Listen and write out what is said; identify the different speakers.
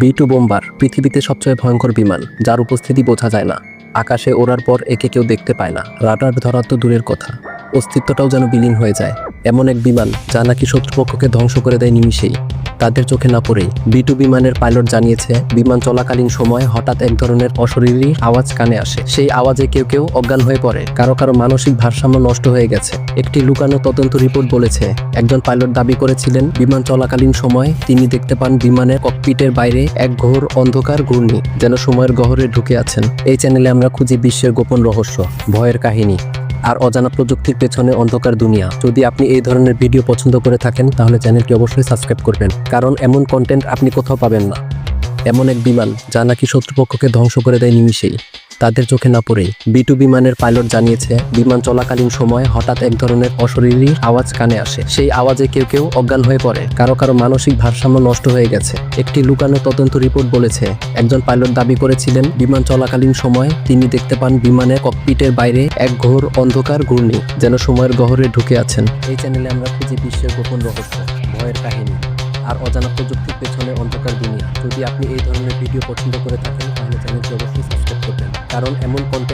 Speaker 1: B two bomber পৃথিবীতে সবচেয়ে ভয়ঙ্কর বিমান, যার উপস্থিতি বোঝা যায় না। আকাশে ওড়ার পর একে কেউ দেখতে পায় না। রাডার ধরা তো দূরের কথা। অস্তিত্বটাও যেন বিলীন হয়ে যায়। এমন এক বিমান, যা নাকি শত্রুপক্ষকে ধ্বংস করে দেয় নিমিষেই। তাদের চোখে না পড়েই বি টু বিমানের পাইলট জানিয়েছে, বিমান চলাকালীন সময় হঠাৎ এক ধরনের অশরীরী আওয়াজ কানে আসে। সেই আওয়াজে কেউ কেউ অজ্ঞান হয়ে পড়ে। কারও কারও মানসিক ভারসাম্য নষ্ট হয়ে গেছে। একটি লুকানো তদন্ত রিপোর্ট বলেছে, একজন পাইলট দাবি করেছিলেন, বিমান চলাকালীন সময় তিনি দেখতে পান বিমানের ককপিটের বাইরে এক ঘোর অন্ধকার ঘূর্ণি, যেন সময়ের গহরে ঢুকে আছেন। এই চ্যানেলে আমরা খুঁজি বিশ্বের গোপন রহস্য, ভয়ের কাহিনী। আর অজানা প্রযুক্তির পেছনে অন্ধকার দুনিয়া। যদি আপনি এই ধরনের ভিডিও পছন্দ করে থাকেন, তাহলে চ্যানেলটি অবশ্যই সাবস্ক্রাইব করবেন। কারণ এমন কন্টেন্ট আপনি কোথাও পাবেন না। এমন এক বিমান যা নাকি শত্রুপক্ষকে ধ্বংস করে দেয় নিমিষেই। তাদের চোখে না পড়েই বিটু বিমানের পাইলট জানিয়েছে, বিমান চলাকালীন সময় হঠাৎ এক ধরনের অশরীরী আওয়াজ কানে আসে। সেই আওয়াজে কেউ কেউ অজ্ঞান হয়ে পড়ে। কারও কারও মানসিক ভারসাম্য নষ্ট হয়ে গেছে। একটি লুকানো তদন্ত রিপোর্ট বলেছে, একজন পাইলট দাবি করেছিলেন, বিমান চলাকালীন সময় তিনি দেখতে পান বিমানের ককপিটের বাইরে এক ঘোর অন্ধকার ঘূর্ণি যেন সময়ের গহরে ঢুকে আছেন। এই চ্যানেলে আমরা খুঁজি বিশ্বের গোপন রহস্য, ভয়ের কাহিনী। আর অজানা প্রযুক্তির পেছনে অন্ধকার দুনিয়া। যদি আপনি এই ধরনের ভিডিও পছন্দ করে থাকেন, তাহলে চ্যানেলটি অবশ্যই সাবস্ক্রাইব করবেন। কারণ এমন কন্টেন্ট